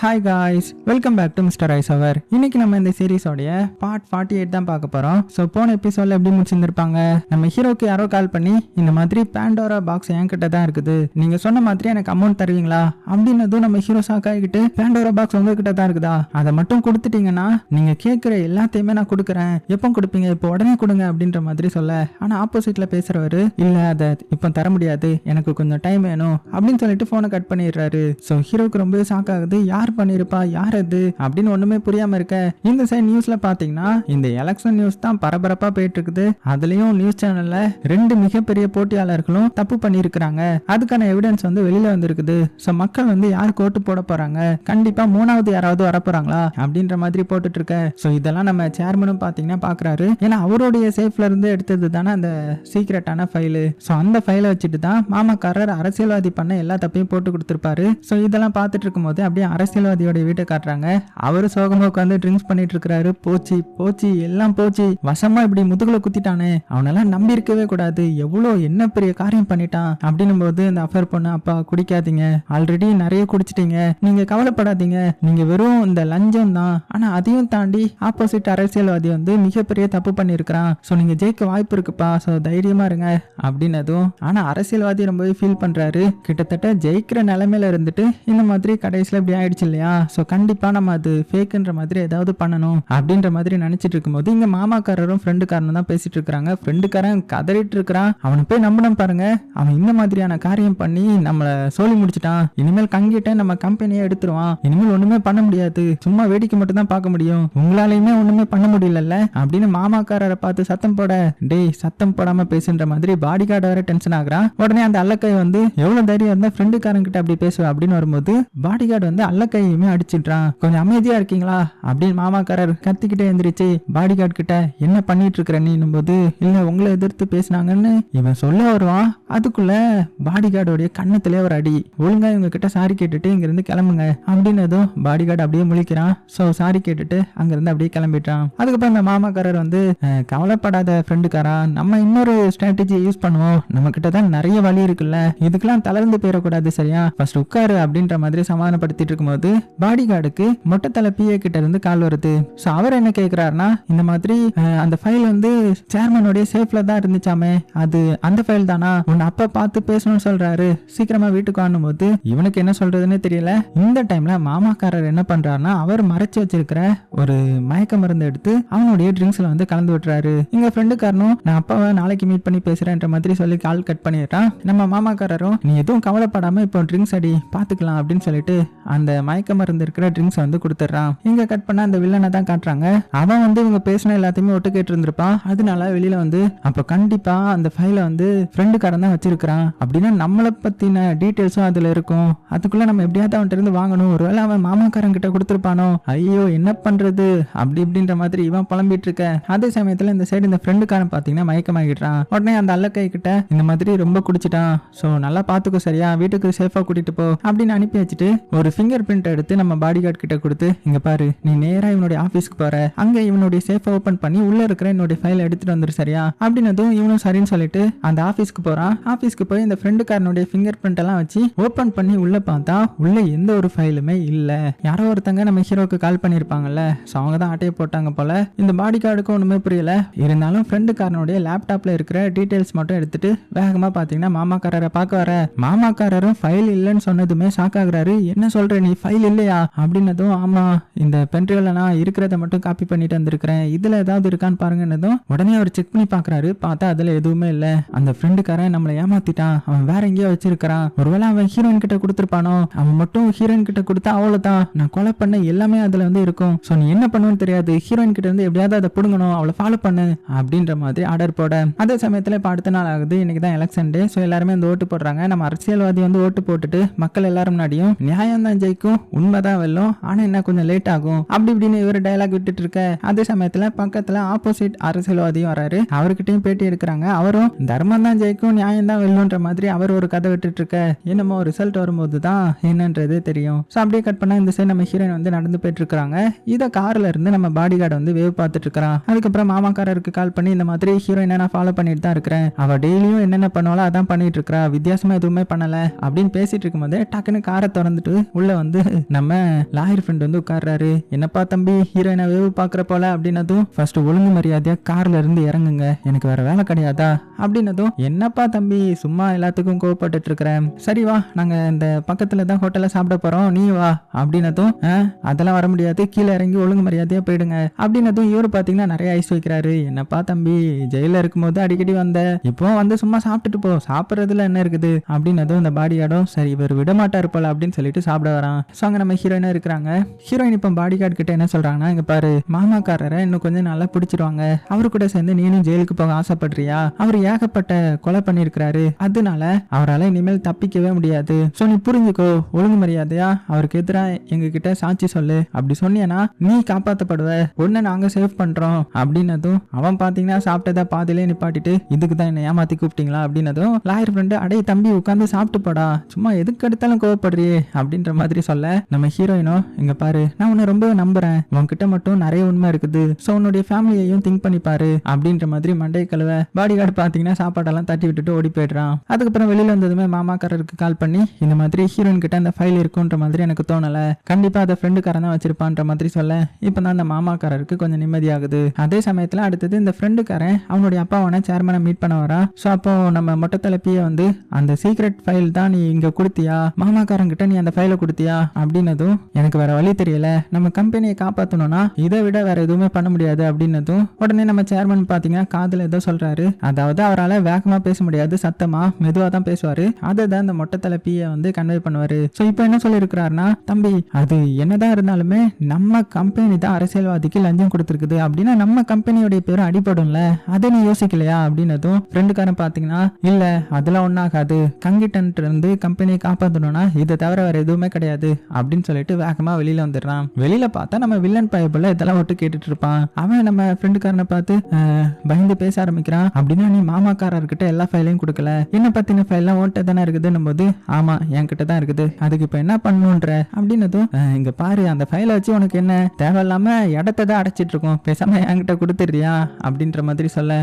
Hi guys welcome back to mister ice அவர் இன்னைக்கு நம்ம இந்த சீரிஸோடைய பார்ட் ஃபார்ட்டி எயிட் தான் பார்க்க போறோம். ஸோ போன எபிசோட்ல எப்படி முடிச்சிருந்திருப்பாங்க? நம்ம ஹீரோக்கு யாரோ கால் பண்ணி இந்த மாதிரி பேண்டோரா பாக்ஸ் என்கிட்ட தான் இருக்குது. நீங்க சொன்ன மாதிரி எனக்கு அமௌண்ட் தருவீங்களா? அப்படின்னதும் நம்ம ஹீரோ ஷாக் ஆகிக்கிட்டு பேண்டோரா பாக்ஸ் உங்ககிட்ட தான் இருக்குதா? அதை மட்டும் கொடுத்துட்டீங்கன்னா நீங்க கேட்குற எல்லாத்தையுமே நான் கொடுக்குறேன். எப்போ கொடுப்பீங்க? இப்போ உடனே கொடுங்க அப்படின்ற மாதிரி சொல்ல. ஆனா ஆப்போசிட்ல பேசுறவர் இல்ல அதை இப்போ தர முடியாது. எனக்கு கொஞ்சம் டைம் வேணும். அப்படின்னு சொல்லிட்டு போனை கட் பண்ணிடுறாரு. ஸோ ஹீரோக்கு ரொம்பவே ஷாக் ஆகுது. யார் யார் பண்ணிருப்பா? யார் அது? அப்படின்னு ஒண்ணுமே புரியாம இருக்க. இந்த சைட் நியூஸ்ல பாத்தீங்கன்னா இந்த எலெக்ஷன் நியூஸ் தான் பரபரப்பா போயிட்டு இருக்குது அதுலயும் நியூஸ் சேனல்ல ரெண்டு மிகப்பெரிய போட்டியாளர்களும் தப்பு பண்ணியிருக்கிறாங்க. அதுக்கான எவிடன்ஸ் வந்து வெளியில வந்திருக்குது. ஸோ மக்கள் வந்து யார் கோட்டு போட போறாங்க? கண்டிப்பா மூணாவது யாராவது வரப்போறாங்களா? அப்படின்ற மாதிரி போட்டுட்டு இருக்க ஸோ இதெல்லாம் நம்ம சேர்மனும் பாத்தீங்கன்னா பாக்குறாரு. ஏன்னா அவருடைய சேஃப்ல இருந்து எடுத்தது தானே அந்த சீக்ரெட்டான ஃபைலு ஸோ அந்த ஃபைலை வச்சுட்டு தான் மாமாக்காரர் அரசியல்வாதி பண்ண எல்லா தப்பையும் போட்டு கொடுத்துருப்பாரு. ஸோ இதெல்லாம் பார்த்துட்டு இருக்கும்போது அப்படியே அரசியல் அரசியல்வாதியோட வீட்டை காட்டுறாங்க. அவரு சோகமா உட்காந்து ட்ரிங்க்ஸ் பண்ணிட்டு இருக்கிறாரு போச்சு போச்சு எல்லாம் போச்சு. வசமா இப்படி முதுகுல குத்திட்டானே. அவனெல்லாம் நம்பி இருக்கவே கூடாது. எவ்வளோ என்ன பெரிய காரியம் பண்ணிட்டான் அப்படின்னும் போது இந்த அஃபர் பொண்ணு அப்பா குடிக்காதீங்க. ஆல்ரெடி நிறைய குடிச்சிட்டீங்க. நீங்க கவலைப்படாதீங்க. நீங்க வெறும் இந்த லஞ்சம் தான். ஆனா அதையும் தாண்டி ஆப்போசிட் அரசியல்வாதி வந்து மிகப்பெரிய தப்பு பண்ணியிருக்கிறான். ஸோ நீங்க ஜெயிக்க வாய்ப்பு இருக்குப்பா. ஸோ தைரியமா இருங்க. அப்படின்னதும் ஆனா அரசியல்வாதி ரொம்பவே ஃபீல் பண்றாரு. கிட்டத்தட்ட ஜெயிக்கிற நிலைமையில இருந்துட்டு இந்த மாதிரி கடைசியில் இப்படி ஆயிடுச்சு. இல்லையா? ஸோ கண்டிப்பா நம்ம அது ஃபேக்குன்ற மாதிரி ஏதாவது பண்ணணும் அப்படின்ற மாதிரி நினைச்சிட்டு இருக்கும்போது இங்கே மாமாக்காரரும் ஃப்ரெண்டுக்காரனும் தான் பேசிட்டு இருக்காங்க ஃப்ரெண்டுக்காரன் கதறிட்டு இருக்கிறான். அவனை போய் நம்பணும் பாருங்க. அவன் இந்த மாதிரியான காரியம் பண்ணி நம்மளை சொல்லி முடிச்சிட்டான். இனிமேல் கங்கிட்ட நம்ம கம்பெனியை எடுத்துருவான். இனிமேல் ஒன்றுமே பண்ண முடியாது. சும்மா வேடிக்கை மட்டும் தான் பார்க்க முடியும். உங்களாலையுமே ஒண்ணுமே பண்ண முடியலல்ல? அப்படின்னு மாமாக்காரரை பார்த்து சத்தம் போட டேய் சத்தம் போடாம பேசுன்ற மாதிரி பாடி கார்டு வேற டென்ஷன் ஆகிறான். உடனே அந்த அல்லக்கை வந்து எவ்வளவு தைரியம் இருந்தா ஃப்ரெண்டுக்காரன் கிட்ட அப்படி பேசுவேன் அப்படின்னு வரும்போது பாடி கார்டு வந்து அல்லக்கை அல்லக்கையுமே அடிச்சிடுறான். கொஞ்சம் அமைதியா இருக்கீங்களா? அப்படின்னு மாமாக்காரர் கத்திக்கிட்டே எந்திரிச்சு பாடி கார்டு கிட்ட என்ன பண்ணிட்டு இருக்கிற போது இல்ல உங்களை எதிர்த்து பேசினாங்கன்னு இவன் சொல்ல வருவான். அதுக்குள்ள பாடி கார்டோடைய கண்ணத்திலே ஒரு அடி. ஒழுங்கா இவங்க கிட்ட சாரி கேட்டுட்டு இங்க இருந்து கிளம்புங்க. அப்படின்னதும் பாடி கார்டு அப்படியே முழிக்கிறான். சோ சாரி கேட்டுட்டு அங்க இருந்து அப்படியே கிளம்பிட்டான் அதுக்கப்புறம் இந்த மாமாக்காரர் வந்து கவலைப்படாத ஃப்ரெண்டுக்காரா நம்ம இன்னொரு ஸ்ட்ராட்டஜியை யூஸ் பண்ணுவோம். நம்ம கிட்ட தான் நிறைய வழி இருக்குல்ல. இதுக்கெல்லாம் தளர்ந்து போயிடக்கூடாது சரியா? ஃபர்ஸ்ட் உட்காரு அப்படின்ற மாதிரி சமாதானப்படுத்திட்டு இருக்கும்போது பாடி கார்டுக்கு மொட்டை தலை பிஏ கிட்ட இருந்து கால் வருது. ஸோ அவர் என்ன கேட்குறாருன்னா இந்த மாதிரி அந்த ஃபைல் வந்து சேர்மனுடைய சேஃப்ல தான் இருந்துச்சாமே. அது அந்த ஃபைல் தானா? உன்னை அப்ப பார்த்து பேசணும்னு சொல்றாரு. சீக்கிரமா வீட்டுக்கு வரணும் போது இவனுக்கு என்ன சொல்றதுன்னு தெரியல. இந்த டைம்ல மாமாக்காரர் என்ன பண்றாருன்னா அவர் மறைச்சு வச்சிருக்கிற ஒரு மயக்க மருந்து எடுத்து அவனுடைய ட்ரிங்க்ஸ்ல வந்து கலந்து விட்டுறாரு. எங்க ஃப்ரெண்டுக்காரனும் நான் அப்பாவை நாளைக்கு மீட் பண்ணி பேசுறேன்ற மாதிரி சொல்லி கால் கட் பண்ணிடுறான். நம்ம மாமாக்காரரும் நீ எதுவும் கவலைப்படாம இப்போ ட்ரிங்க்ஸ் அடி பாத்துக்கலாம் அப்படின்னு சொல்லிட்டு அந்த மயக்க மயக்க மருந்து இருக்கிற ட்ரிங்க்ஸ் வந்து கொடுத்துட்றான். இங்க கட் பண்ண அந்த வில்லனை தான் காட்டுறாங்க. அவன் வந்து இவங்க பேசின எல்லாத்தையுமே ஒட்டு கேட்டு இருந்திருப்பான் அதனால வெளியில வந்து அப்ப கண்டிப்பா அந்த ஃபைலை வந்து ஃப்ரெண்டுக்காரன் தான் வச்சிருக்கிறான். அப்படின்னா நம்மளை பத்தின டீட்டெயில்ஸும் அதுல இருக்கும். அதுக்குள்ள நம்ம எப்படியாவது அவன்கிட்ட இருந்து வாங்கணும். ஒருவேளை அவன் மாமாக்காரன் கிட்ட கொடுத்துருப்பானோ? ஐயோ என்ன பண்றது? அப்படி இப்படின்ற மாதிரி இவன் புலம்பிட்டு இருக்க. அதே சமயத்துல இந்த சைடு இந்த ஃப்ரெண்டுக்காரன் பாத்தீங்கன்னா மயக்கமாகிடுறான். உடனே அந்த அல்லக்கை கிட்ட இந்த மாதிரி ரொம்ப குடிச்சிட்டான். சோ நல்லா பாத்துக்கோ சரியா. வீட்டுக்கு சேஃபா கூட்டிட்டு போ. அப்படின்னு அனுப்பி வச்சுட்டு ஒரு ஃபிங்கர் பிரிண்ட் எடுத்து நம்ம பாடி கார்டு கிட்ட கொடுத்து இங்க பாரு நீ நேரா இவனுடைய ஆபீஸ்க்கு போற. அங்க இவனுடைய சேஃப் ஓபன் பண்ணி உள்ள இருக்கிற என்னுடைய ஃபைல் எடுத்துட்டு வந்துரு சரியா? அப்படின்னதும் இவனும் சரின்னு சொல்லிட்டு அந்த ஆபீஸ்க்கு போறான். ஆபீஸ்க்கு போய் இந்த ஃப்ரெண்டுக்காரனுடைய ஃபிங்கர் பிரிண்ட் எல்லாம் வச்சு ஓபன் பண்ணி உள்ள பார்த்தா உள்ள எந்த ஒரு ஃபைலுமே இல்ல. யாரோ ஒருத்தங்க நம்ம ஹீரோக்கு கால் பண்ணிருப்பாங்கல்ல. ஸோ அவங்க தான் அட்டையை போட்டாங்க போல. இந்த பாடி கார்டுக்கும் ஒண்ணுமே புரியல. இருந்தாலும் ஃப்ரெண்டுக்காரனுடைய லேப்டாப்ல இருக்கிற டீடைல்ஸ் மட்டும் எடுத்துட்டு வேகமா பாத்தீங்கன்னா மாமாக்காரரை பார்க்க வர. மாமாக்காரரும் ஃபைல் இல்லைன்னு சொன்னதுமே ஷாக் ஆகுறாரு. என்ன சொல்ற நீ ஃபைல் இல்லையா? அப்படின்னதும் ஆமா இந்த பென்ட்ரைவ்ல நான் இருக்கிறத மட்டும் காப்பி பண்ணிட்டு வந்திருக்கிறேன். இதுல ஏதாவது இருக்கான்னு பாருங்கன்னதும் உடனே அவர் செக் பண்ணி பாக்குறாரு பார்த்தா அதுல எதுவுமே இல்லை. அந்த ஃப்ரெண்டுக்காரன் நம்மளை ஏமாத்திட்டான். அவன் வேற எங்கேயோ வச்சிருக்கிறான். ஒருவேளை அவன் ஹீரோயின் கிட்ட கொடுத்துருப்பானோ? அவன் மட்டும் ஹீரோயின் கிட்ட கொடுத்தா அவ்வளவுதான். நான் கொலை பண்ண எல்லாமே அதுல வந்து இருக்கும். சோ நீ என்ன பண்ணுவேன்னு தெரியாது. ஹீரோயின் கிட்ட இருந்து எப்படியாவது அதை புடுங்கணும். அவளை ஃபாலோ பண்ணு. அப்படின்ற மாதிரி ஆர்டர் போட. அதே சமயத்துல இப்ப அடுத்த நாள் ஆகுது. இன்னைக்கு தான் எலெக்ஷன் டே ஸோ எல்லாருமே வந்து ஓட்டு போடுறாங்க. நம்ம அரசியல்வாதி வந்து ஓட்டு போட்டுட்டு மக்கள் எல்லாரும் முன்னாடியும் நியாயம் தான் ஜெயிக்கும். உண்மைதான் வெல்லும் ஆனா என்ன கொஞ்சம் லேட் ஆகும். அப்படி இப்படின்னு இவர் டைலாக் விட்டுட்டு இருக்க அதே சமயத்துல பக்கத்துல ஆப்போசிட் அரசியல்வாதியும் வராரு. அவர்கிட்டயும் பேட்டி எடுக்கிறாங்க. அவரும் தர்மம் தான் ஜெயிக்கும் நியாயம் தான் வெல்லுன்ற மாதிரி அவர் ஒரு கதை விட்டுட்டு இருக்க என்னமோ ரிசல்ட் வரும்போது தான் என்னன்றது தெரியும். ஸோ அப்படியே கட் பண்ணா இந்த சைடு நம்ம ஹீரோயின் வந்து நடந்து போயிட்டு இருக்காங்க இதை கார்ல இருந்து நம்ம பாடி கார்டு வந்து வேவ் பார்த்துட்டு இருக்கிறான் அதுக்கப்புறம் மாமாக்காரருக்கு கால் பண்ணி இந்த மாதிரி ஹீரோயினை நான் ஃபாலோ பண்ணிட்டு தான் இருக்கிறேன். அவ டெய்லியும் என்னென்ன பண்ணுவாளோ அதான் பண்ணிட்டு இருக்கிறா வித்தியாசமா எதுவுமே பண்ணல. அப்படின்னு பேசிட்டு இருக்கும்போது டக்குன்னு காரை திறந்துட்டு உள்ள வந்து நம்ம லாயர் ஃப்ரெண்ட் வந்து உட்கார்றாரு. என்னப்பா தம்பி ஹீரோயினை வேவு பாக்குற போல? அப்படின்னதும் ஃபர்ஸ்ட் ஒழுங்கு மரியாதையா கார்ல இருந்து இறங்குங்க. எனக்கு வேற வேலை கிடையாதா? அப்படின்னதும் என்னப்பா தம்பி சும்மா எல்லாத்துக்கும் கோவப்பட்டுட்டு இருக்கிறேன் சரி வா நாங்க இந்த பக்கத்துல தான் ஹோட்டல்ல சாப்பிட போறோம். நீ வா. அப்படின்னதும் "ஆ, அதெல்லாம் வர முடியாது. கீழே இறங்கி ஒழுங்கு மரியாதையா போயிடுங்க. அப்படின்னதும் இவரு பாத்தீங்கன்னா நிறைய ஐஸ் வைக்கிறாரு. என்னப்பா தம்பி ஜெயில இருக்கும்போது அடிக்கடி வந்த? இப்போ வந்து சும்மா சாப்பிட்டுட்டு போ. சாப்பிட்றதுல என்ன இருக்குது? அப்படின்னதும் இந்த பாடி ஆடும் சரி இவர் விட மாட்டாரு போல அப்படின்னு சொல்லிட்டு சாப்பிட வரான். ஸோ அங்கே நம்ம ஹீரோயினாக இருக்கிறாங்க. ஹீரோயின் இப்போ பாடி கார்டு கிட்ட என்ன சொல்கிறாங்கன்னா இங்கே பாரு மாமாக்காரரை இன்னும் கொஞ்சம் நல்லா பிடிச்சிருவாங்க. அவரு கூட சேர்ந்து நீனும் ஜெயிலுக்கு போக ஆசைப்படுறியா? அவர் ஏகப்பட்ட கொலை பண்ணியிருக்கிறாரு. அதனால அவரால் இனிமேல் தப்பிக்கவே முடியாது. ஸோ நீ புரிஞ்சுக்கோ ஒழுங்கு மரியாதையா? அவருக்கு எதிராக எங்ககிட்ட சாட்சி சொல்லு. அப்படி சொன்னியனா நீ காப்பாற்றப்படுவ உன்னை நாங்கள் சேவ் பண்ணுறோம் அப்படின்னதும் அவன் பார்த்தீங்கன்னா சாப்பிட்டதா பாதிலே நிப்பாட்டிட்டு இதுக்கு தான் என்ன ஏமாத்தி கூப்பிட்டீங்களா? அப்படின்னதும் லாயர் ஃப்ரெண்டு அடைய தம்பி உட்காந்து சாப்பிட்டு போடா. சும்மா எதுக்கு எடுத்தாலும் கோவப்படுறியே? அப்படின்ற மாதிரி சொல்ல நம்ம ஹீரோயினோ இங்க பாரு நான் உன்னை ரொம்ப நம்புறேன். உன்கிட்ட மட்டும் நிறைய உண்மை இருக்குது. ஸோ உன்னுடைய ஃபேமிலியையும் திங்க் பண்ணி பாரு. அப்படின்ற மாதிரி மண்டை கழுவ பாடி கார்டு பாத்தீங்கன்னா சாப்பாடெல்லாம் தட்டி விட்டுட்டு ஓடி போயிடுறான். அதுக்கப்புறம் வெளியில வந்ததுமே மாமாக்காரருக்கு கால் பண்ணி இந்த மாதிரி ஹீரோயின் கிட்ட அந்த ஃபைல் இருக்குன்ற மாதிரி எனக்கு தோணல. கண்டிப்பா அதை ஃப்ரெண்டுக்காரன் தான் வச்சிருப்பான்ற மாதிரி சொல்ல இப்போ தான் அந்த மாமாக்காரருக்கு கொஞ்சம் நிம்மதியாகுது. அதே சமயத்துல அடுத்தது இந்த ஃப்ரெண்டுக்காரன் அவனுடைய அப்பாவான சேர்மனை மீட் பண்ண வரா ஸோ அப்போ நம்ம மொட்டை தலைப்பிய வந்து அந்த சீக்ரெட் ஃபைல் தான் நீ இங்க கொடுத்தியா? மாமாக்காரங்கிட்ட நீ அந்த ஃபைலை கொடுத்தியா? அப்படின்னதும் எனக்கு வேற வழி தெரியல. நம்ம கம்பெனியை காப்பாத்தணும்னா இதை விட வேற எதுவுமே பண்ண முடியாது. அப்படின்னதும் உடனே நம்ம சேர்மன் பாத்தீங்கன்னா காதுல ஏதோ சொல்றாரு. அதாவது அவரால் வேகமா பேச முடியாது சத்தமா மெதுவா தான் பேசுவாரு. அதை தான் இந்த மொட்டை தலைப்பிய வந்து கன்வே பண்ணுவாரு. ஸோ இப்போ என்ன சொல்லியிருக்கிறாருன்னா தம்பி அது என்னதான் இருந்தாலுமே நம்ம கம்பெனி தான் அரசியல்வாதிக்கு லஞ்சம் கொடுத்துருக்குது. அப்படின்னா நம்ம கம்பெனியோடைய பேரும் அடிபடும்ல. அதை நீ யோசிக்கலையா? அப்படின்னதும் ஃப்ரெண்டுக்காரன் பார்த்தீங்கன்னா இல்ல அதெல்லாம் ஒன்றாகாது கங்கிட்டன் இருந்து கம்பெனியை காப்பாற்றணும்னா இதை தவிர வேற எதுவுமே கிடையாது. அப்படின்னு சொல்லிட்டு வேகமா வெளியில வந்துடுறான். வெளியில பார்த்தா நம்ம வில்லன் பயப்பில் இதெல்லாம் விட்டு கேட்டுட்டு இருப்பான். அவன் நம்ம ஃப்ரெண்டுக்காரனை பார்த்து பயந்து பேச ஆரம்பிக்கிறான். அப்படின்னா நீ மாமாக்காரர்கிட்ட எல்லா ஃபைலையும் கொடுக்கல. என்ன பத்தின ஃபைல்லாம் ஓட்ட தானே இருக்குதுன்னும் போது ஆமா என்கிட்ட தான் இருக்குது. அதுக்கு இப்போ என்ன பண்ணணுன்ற அப்படின்னதும் இங்க பாரு அந்த ஃபைலை வச்சு உனக்கு என்ன? தேவையில்லாம இடத்த தான் அடைச்சிட்டு இருக்கோம். பேசாம என்கிட்ட கொடுத்துடுறியா? அப்படின்ற மாதிரி சொல்ல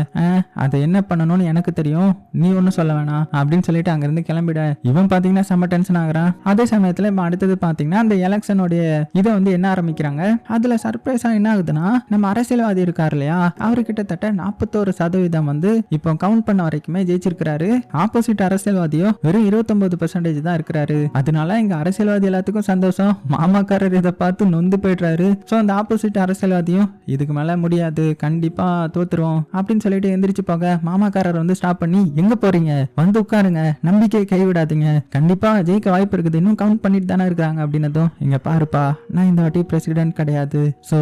அதை என்ன பண்ணணும்னு எனக்கு தெரியும். நீ ஒன்றும் சொல்ல வேணாம். அப்படின்னு சொல்லிட்டு அங்கிருந்து கிளம்பிட. இவன் பார்த்தீங்கன்னா செம்ம டென்ஷன் ஆகுறான். அதே சமயத்துல இப்போ அடுத்தது பார்த்து பார்த்தீங்கன்னா அந்த எலெக்ஷனுடைய இதை வந்து என்ன ஆரம்பிக்கிறாங்க? அதுல சர்ப்ரைஸா என்ன ஆகுதுன்னா நம்ம அரசியல்வாதி இருக்கார் இல்லையா? அவர் கிட்டத்தட்ட நாற்பத்தோரு சதவீதம் வந்து இப்போ கவுண்ட் பண்ண வரைக்குமே ஜெயிச்சிருக்கிறாரு. ஆப்போசிட் அரசியல்வாதியோ வெறும் இருபத்தொன்பது பெர்சன்டேஜ் தான் இருக்கிறாரு. அதனால இங்க அரசியல்வாதி எல்லாத்துக்கும் சந்தோஷம். மாமாக்காரர் இதை பார்த்து நொந்து போயிடுறாரு. ஸோ அந்த ஆப்போசிட் அரசியல்வாதியும் இதுக்கு மேல முடியாது. கண்டிப்பா தோத்துரும் அப்படின்னு சொல்லிட்டு எந்திரிச்சு போக மாமாக்காரர் வந்து ஸ்டாப் பண்ணி எங்க போறீங்க? வந்து உட்காருங்க. நம்பிக்கை கைவிடாதீங்க. கண்டிப்பா ஜெயிக்க வாய்ப்பு இருக்குது. இன்னும் கவுண்ட் பண்ணிட்டு தானே இருக்காங்க அப்படின்னதும் இங்கே பாருப்பா நான் இந்த வாட்டி பிரசிடென்ட் கிடையாது. ஸோ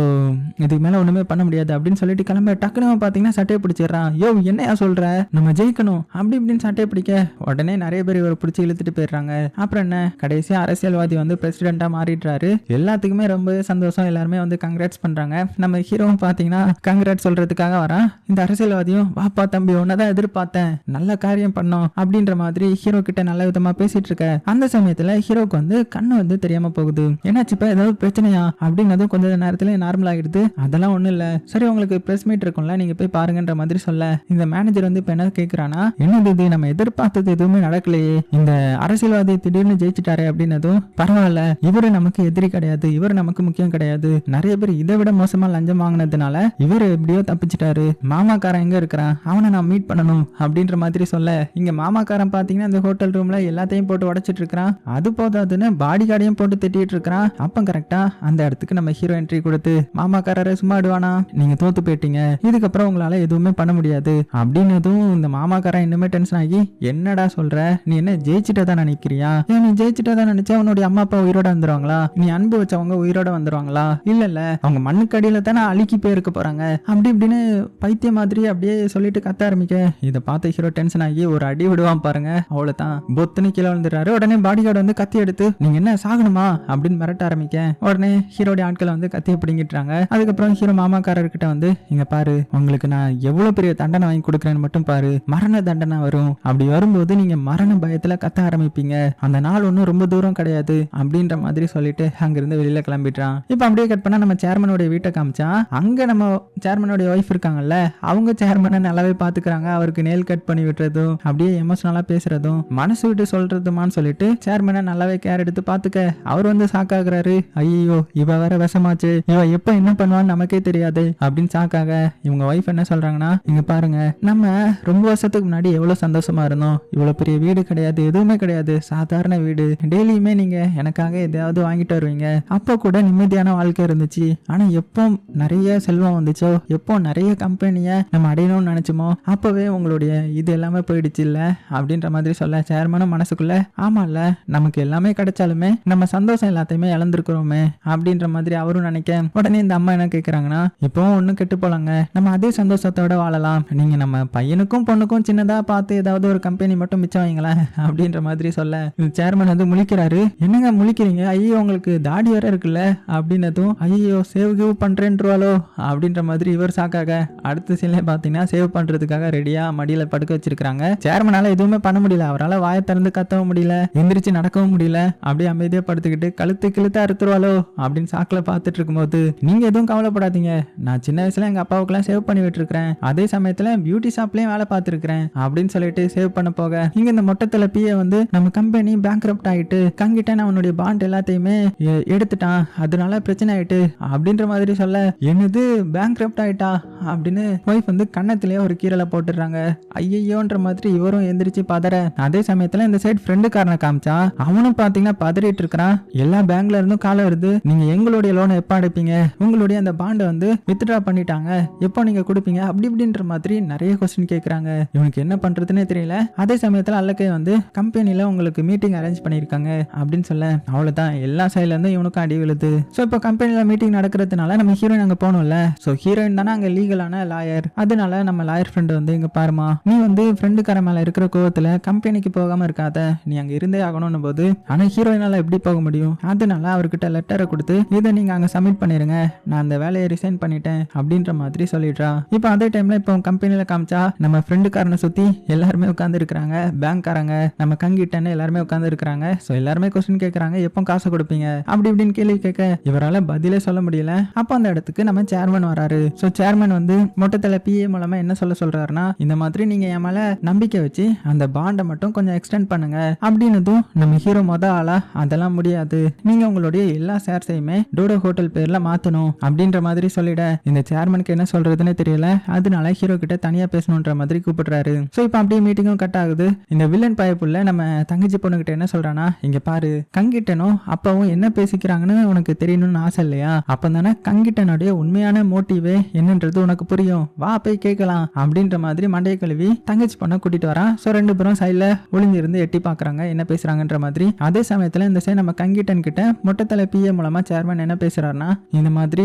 இதுக்கு மேலே ஒன்றுமே பண்ண முடியாது. அப்படின்னு சொல்லிட்டு கிளம்ப டக்குனு பார்த்தீங்கன்னா சட்டையை பிடிச்சிடுறான். யோ என்னையா சொல்கிற நம்ம ஜெயிக்கணும். அப்படி இப்படின்னு சட்டையை பிடிக்க உடனே நிறைய பேர் இவரை பிடிச்சி இழுத்துட்டு போயிடுறாங்க. அப்புறம் என்ன? கடைசியாக அரசியல்வாதி வந்து பிரசிடெண்ட்டாக மாறிடுறாரு. எல்லாத்துக்குமே ரொம்ப சந்தோஷம். எல்லாருமே வந்து கங்க்ராட்ஸ் பண்ணுறாங்க நம்ம ஹீரோவும் பார்த்தீங்கன்னா கங்க்ராட்ஸ் சொல்கிறதுக்காக வரான். இந்த அரசியல்வாதியும் வாப்பா தம்பி உன்னதான் எதிர்பார்த்தேன். நல்ல காரியம் பண்ணோம். அப்படின்ற மாதிரி ஹீரோ கிட்ட நல்ல விதமாக பேசிகிட்டு இருக்க. அந்த சமயத்தில் ஹீரோக்கு வந்து கண்ணு வந்து தெரியாம போகுது. என்னாச்சுப்பா ஏதாவது பிரச்சனையா? அப்படின்னதும் கொஞ்ச நேரத்துல நார்மல் ஆகிடுது. அதெல்லாம் ஒண்ணும் இல்ல. சரி உங்களுக்கு பிரஸ் மீட் இருக்கும்ல நீங்க போய் பாருங்கன்ற மாதிரி சொல்ல. இந்த மேனேஜர் வந்து இப்ப என்ன கேக்குறானா என்னது இது? நம்ம எதிர்பார்த்தது எதுவுமே நடக்கலையே. இந்த அரசியல்வாதி திடீர்னு ஜெயிச்சிட்டாரே அப்படின்னதும் பரவாயில்ல. இவரு நமக்கு எதிரி கிடையாது. இவர் நமக்கு முக்கியம் கிடையாது. நிறைய பேர் இதை விட மோசமா லஞ்சம் வாங்கினதுனால இவர் எப்படியோ தப்பிச்சிட்டாரு. மாமாக்காரன் எங்க இருக்கிறான்? அவனை நான் மீட் பண்ணணும் அப்படின்ற மாதிரி சொல்ல. இங்க மாமாக்காரன் பாத்தீங்கன்னா இந்த ஹோட்டல் ரூம்ல எல்லாத்தையும் போட்டு உடைச்சிட்டு இருக்கிறான். அது போதாதுன்னு பாடி கார்டையும் போட்டு திட்டிட்டு இருக்கிறான் அப்ப கரெக்டா அந்த இடத்துக்கு நம்ம ஹீரோ என்ட்ரி கொடுத்து மாமாக்காரரை சும்மா விடுவானா நீங்க தோத்து போயிட்டீங்க. இதுக்கப்புறம் உங்களால எதுவுமே பண்ண முடியாது. அப்படின்னதும் இந்த மாமாக்காரன் இன்னுமே டென்ஷன் ஆகி என்னடா சொல்ற? நீ என்ன ஜெயிச்சிட்டதா நினைக்கிறியா? ஏன் நீ தான் நினைச்சா உன்னுடைய அம்மா அப்பா உயிரோட வந்துருவாங்களா? நீ அன்பு வச்சவங்க உயிரோட வந்துருவாங்களா? இல்ல இல்ல அவங்க மண்ணுக்கடியில தானே அழுக்கி போயிருக்க போறாங்க. அப்படி இப்படின்னு பைத்திய மாதிரி அப்படியே சொல்லிட்டு கத்த ஆரம்பிக்க இதை பார்த்த ஹீரோ டென்ஷன் ஆகி ஒரு அடி விடுவான் பாருங்க. அவ்வளவுதான். பொத்துன்னு கீழே விழுந்துறாரு உடனே பாடி கார்டு வந்து கத்தி எடுத்து நீங்க என்ன வாங்கணுமா அப்படின்னு மிரட்ட ஆரம்பிக்க உடனே ஹீரோடைய ஆட்களை வந்து கத்தியை பிடிங்கிட்டுறாங்க அதுக்கப்புறம் ஹீரோ மாமாக்காரர்கிட்ட வந்து இங்க பாரு உங்களுக்கு நான் எவ்வளவு பெரிய தண்டனை வாங்கி கொடுக்குறேன்னு மட்டும் பாரு. மரண தண்டனை வரும். அப்படி வரும்போது நீங்க மரண பயத்துல கத்த ஆரம்பிப்பீங்க. அந்த நாள் ஒன்றும் ரொம்ப தூரம் கிடையாது அப்படின்ற மாதிரி சொல்லிட்டு அங்கிருந்து வெளியில கிளம்பிட்டான் இப்ப அப்படியே கட் பண்ணா நம்ம சேர்மனுடைய வீட்டை காமிச்சா அங்க நம்ம சேர்மனுடைய ஒய்ஃப் இருக்காங்கல்ல அவங்க சேர்மனை நல்லாவே பாத்துக்கிறாங்க. அவருக்கு நேல் கட் பண்ணி விட்டுறதும் அப்படியே எமோஷனலா பேசுறதும் மனசு விட்டு சொல்றதுமான்னு சொல்லிட்டு சேர்மனை நல்லாவே கேர் எடுத்து பாத்துக்க. அவர் வந்து சாக்காகிறாரு. ஐயோ இவ வேற விஷமாச்சு. இவ எப்ப என்ன பண்ணுவான்னு நமக்கே தெரியாது. அப்படின்னு சாக்காக இவங்க ஒய்ஃப் என்ன சொல்றாங்கன்னா இங்க பாருங்க நம்ம ரொம்ப வருஷத்துக்கு முன்னாடி எவ்வளவு சந்தோஷமா இருந்தோம். இவ்வளவு பெரிய வீடு கிடையாது எதுவுமே கிடையாது. சாதாரண வீடு. டெய்லியுமே நீங்க எனக்காக எதையாவது வாங்கிட்டு வருவீங்க. அப்போ கூட நிம்மதியான வாழ்க்கை இருந்துச்சு. ஆனா எப்போ நிறைய செல்வம் வந்துச்சோ எப்போ நிறைய கம்பெனியை நம்ம அடையணும்னு நினைச்சோமோ அப்பவே உங்களுடைய இது எல்லாமே போயிடுச்சு இல்ல? அப்படின்ற மாதிரி சொல்ல சேர்மனும் மனசுக்குள்ள ஆமால்ல நமக்கு எல்லாமே கிடைச்சாலுமே நம்ம சந்தோஷம் எல்லாத்தையுமே இழந்திருக்கிறோமே அப்படின்ற மாதிரி அவரும் நினைக்க உடனே இந்த அம்மா என்ன கேட்குறாங்கன்னா இப்போ ஒன்றும் கெட்டு போலாங்க. நம்ம அதே சந்தோஷத்தோட வாழலாம். நீங்கள் நம்ம பையனுக்கும் பொண்ணுக்கும் சின்னதாக பார்த்து ஏதாவது ஒரு கம்பெனி மட்டும் மிச்சம் வைங்களேன் அப்படின்ற மாதிரி சொல்ல சேர்மன் வந்து முழிக்கிறாரு. என்னங்க முழிக்கிறீங்க? ஐயோ உங்களுக்கு தாடி வேற இருக்குல்ல? அப்படின்னதும் ஐயோ சேவ் கிவ் பண்றேன்ருவாளோ அப்படின்ற மாதிரி இவர் சாக்காக அடுத்த சீன்ல பார்த்தீங்கன்னா சேவ் பண்ணுறதுக்காக ரெடியாக மடியில் படுக்க வச்சிருக்காங்க சேர்மனால எதுவுமே பண்ண முடியல. அவரால் வாயை திறந்து கத்தவும் முடியல. எந்திரிச்சு நடக்கவும் முடியல. அப்படியே அமைதியாக படுத்துக்கிட்டு கழுத்து கிழுத்து அறுத்துருவாளோ அப்படின்னு சாக்கில் பார்த்துட்டு இருக்கும்போது நீங்க எதுவும் கவலைப்படாதீங்க. நான் சின்ன வயசுல எங்கள் அப்பாவுக்குலாம் சேவ் பண்ணி விட்டுருக்கிறேன். அதே சமயத்தில் பியூட்டி ஷாப்லேயும் வேலை பார்த்துருக்கிறேன் அப்படின்னு சொல்லிட்டு சேவ் பண்ண போக இங்க இந்த மொட்டத்துல பிஏ வந்து நம்ம கம்பெனி பேங்க் ஆயிட்டு கங்கிட்ட அவனுடைய பாண்ட் எல்லாத்தையுமே எடுத்துட்டான். அதனால பிரச்சனை ஆயிட்டு அப்படின்ற மாதிரி சொல்ல என்னது பேங்க் ஆயிட்டா? அப்படின்னு ஒய்ஃப் வந்து கன்னத்திலேயே ஒரு கீரலை போட்டுடுறாங்க. ஐயையோன்ற மாதிரி இவரும் எந்திரிச்சு பதற. அதே சமயத்தில் இந்த சைடு ஃப்ரெண்டுக்காரனை காமிச்சா அவனும் பார்த்தீங்கன்னா பதறிட்டு இருக்கிறான். எல்லா பேங்க்ல இருந்தும் காலம் வருது. நீங்க எங்களுடைய லோனை எப்ப அடைப்பீங்க? உங்களுடைய அந்த பாண்டை வந்து வித்ட்ரா பண்ணிட்டாங்க. எப்போ நீங்க கொடுப்பீங்க? அப்படி இப்படின்ற மாதிரி நிறைய கொஸ்டின் கேட்குறாங்க இவனுக்கு என்ன பண்றதுன்னே தெரியல. அதே சமயத்துல அல்லக்கை வந்து கம்பெனில உங்களுக்கு மீட்டிங் அரேஞ்ச் பண்ணியிருக்காங்க அப்படின்னு சொல்ல அவ்வளவுதான். எல்லா சைட்ல இருந்தும் இவனுக்கும் அடி விழுது. ஸோ இப்போ கம்பெனில மீட்டிங் நடக்கிறதுனால நம்ம ஹீரோயின் அங்க போகணும்ல. ஸோ ஹீரோயின் தானே அங்க லீகலான லாயர் அதனால நம்ம லாயர் ஃப்ரெண்டு வந்து இங்க பாருமா. நீ வந்து ஃப்ரெண்டுக்கார மேல இருக்கிற கோவத்துல கம்பெனிக்கு போகாம இருக்காத. நீ அங்க இருந்தே ஆகணும்னு போது ஆனா ஹீரோயினால எப்படி போக முடியும்? அதனால அவர்கிட்ட லெட்டரை கொடுத்து இதை நீங்க அங்க சப்மிட் பண்ணிருங்க. நான் அந்த வேலையை ரிசைன் பண்ணிட்டேன். அப்படின்ற மாதிரி சொல்லிடுறா. இப்போ அதே டைம்ல இப்போ கம்பெனில காமிச்சா நம்ம ஃப்ரெண்டுக்காரனை சுத்தி எல்லாருமே உட்கார்ந்து இருக்கிறாங்க. பேங்க்காரங்க நம்ம கங்கிட்டன்னு எல்லாருமே உட்கார்ந்து இருக்கிறாங்க. ஸோ எல்லாருமே கொஸ்டின் கேட்கறாங்க எப்போ காசு கொடுப்பீங்க? அப்படி இப்படின்னு கேள்வி கேட்க இவரால பதிலே சொல்ல முடியல. அப்போ அந்த இடத்துக்கு நம்ம சேர்மன் வராரு. ஸோ சேர்மன் வந்து மொட்டத்தில் பிஏ மூலமா என்ன சொல்ல சொல்றாருன்னா இந்த மாதிரி நீங்க என் மேல நம்பிக்கை வச்சு அந்த பாண்டை மட்டும் கொஞ்சம் எக்ஸ்டெண்ட் பண்ணுங்க. அப்படின்னதும் நம்ம ஹீரோ மொத ஆளா அதெல்லாம் முடியாது. நீங்க உங்களுடைய எல்லா ஷேர்ஸையுமே டோடோ ஹோட்டல் பேர்ல மாத்தணும் அப்படின்ற மாதிரி சொல்லிட இந்த சேர்மனுக்கு என்ன சொல்றதுன்னு தெரியல. அதனால ஹீரோ கிட்ட தனியா பேசணுன்ற மாதிரி கூப்பிடுறாரு. ஸோ இப்போ அப்படியே மீட்டிங்கும் கட் ஆகுது. இந்த வில்லன் பயப்புள்ள நம்ம தங்கச்சி பொண்ணுகிட்ட என்ன சொல்றானா இங்க பாரு கங்கிட்டனும் அப்பாவும் என்ன பேசிக்கிறாங்கன்னு உனக்கு தெரியணும்னு ஆசை இல்லையா? அப்ப தானே கங்கிட்டனுடைய உண்மையான மோட்டிவே என்னன்றது உனக்கு புரியும். வா போய் கேட்கலாம் அப்படின்ற மாதிரி மண்டைய கழுவி தங்கச்சி பொண்ணை கூட்டிட்டு வரான் ஸோ ரெண்டு பேரும் சைட்ல ஒளிஞ்சிருந்து எட்டி பாக்குறாங்க என்ன பேசுறாங்கன்ற மாதிரி. அதே சமயத்துல இந்த சைடு நம்ம கங்கிட்டன் கிட்ட மொட்டத்தலை பிஏ மூலமா சேர்மன் என்ன பேசுறாருன்னா இந்த மாதிரி